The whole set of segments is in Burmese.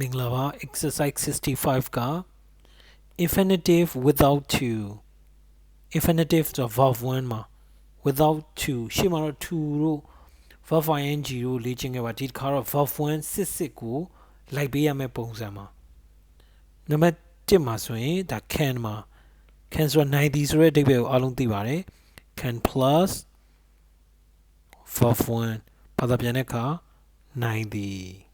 မင်္ဂလာပါ exercise 65က infinitive without to infinitive ဆို verb 1မှာ without to ရှေ့မှာတော့ to တို့ verb ing တို့လေ့ကျင့်ခဲ့ပါဒီတစ်ခါတော့ verb 1 66ကိုလိုက်ပေးရမယ့်ပုံစံမှာနံပါတ်1မှာဆိုရင်ဒါ can မှာ can ဆိုတာ90ဆိုတဲ့အဓိပ္ပာယ်ကိုအားလုံးသိပါတယ် can plus verb 1ဘာသာပြန်တဲ့အခါ90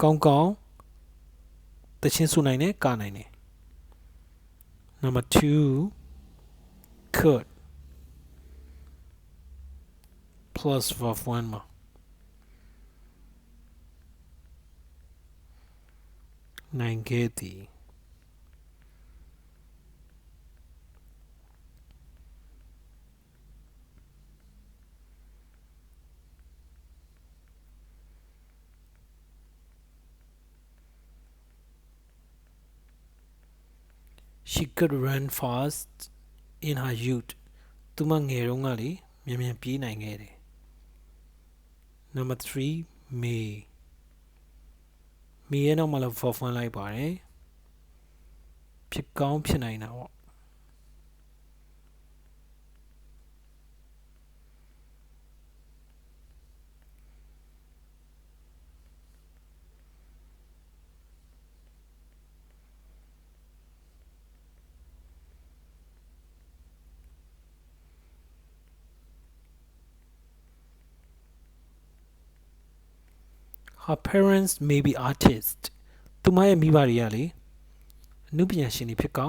Kong 대신 수나이네 까나이네 Number two. Could plus verb one more Nangeti she could run fast in her youth သူမငယ်တုန်းကလေမြန်မြန်ပြေးနိုင်ခဲ့တယ် number 3 may မေရဲ့နောက်မှာလည်း verb 1လိုက်ပါတယ်ဖြစ်ကောင်းဖြစ်နိုင်တာပေါ့ her parents may be artists သူမရဲ့မိဘတွေကလေအနုပညာရှင်တွေဖြစ်ကောင်း